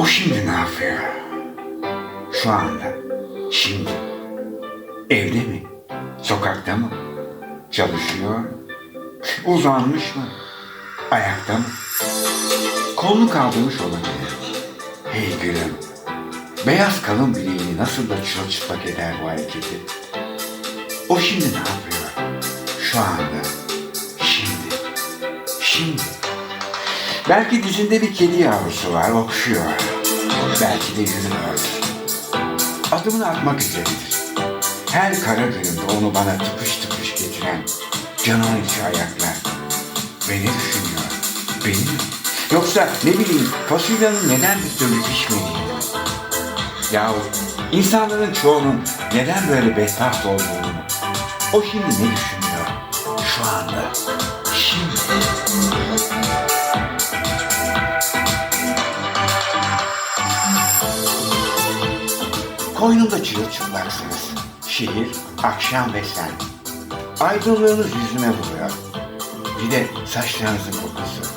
O şimdi ne yapıyor? Şu anda, şimdi. Evde mi? Sokakta mı? Çalışıyor? Uzanmış mı? Ayakta mı? Kolunu kaldırmış olabilir. Hey gülüm, beyaz kalın bileğini nasıl da çırılçıplak eder bu hareketi. O şimdi ne yapıyor? Şu anda, şimdi, şimdi. Belki dizinde bir kedi yavrusu var, okşuyor. Belki de yürüyor. Adımını atmak üzeredir. Her kara günümde onu bana tıpış tıpış getiren canın içi ayaklar. Beni düşünüyor. Beni mi? Yoksa ne bileyim fasulyenin neden bir türlü pişmediğini. Yahu insanların çoğunun neden böyle bedbaht olduğunu. O şimdi ne düşünüyor? Şu anda. Şimdi. Koynumda çırılçıplaksınız. Şehir, akşam ve sen. Aydınlığınız yüzüme vuruyor. Bir de saçlarınızın kokusu.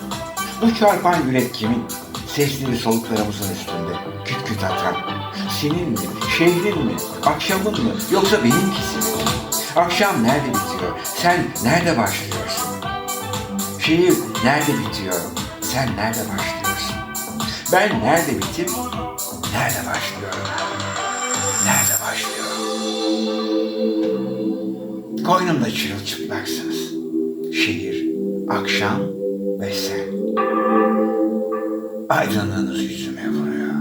Bu çarpan yürek kimin? Sesleri soluklarımızın üstünde küt küt atan. Senin mi, şehrin mi, akşamın mı yoksa benimkisi mi? Akşam nerede bitiyor? Sen nerede başlıyorsun? Şehir nerede bitiyor? Sen nerede başlıyorsun? Ben nerede bitip nerede başlıyorum? Nerede başlıyorum? Koynumda çırılçıplaksınız. Şehir, akşam ve sen. Aydınlığınız yüzüme vuruyor.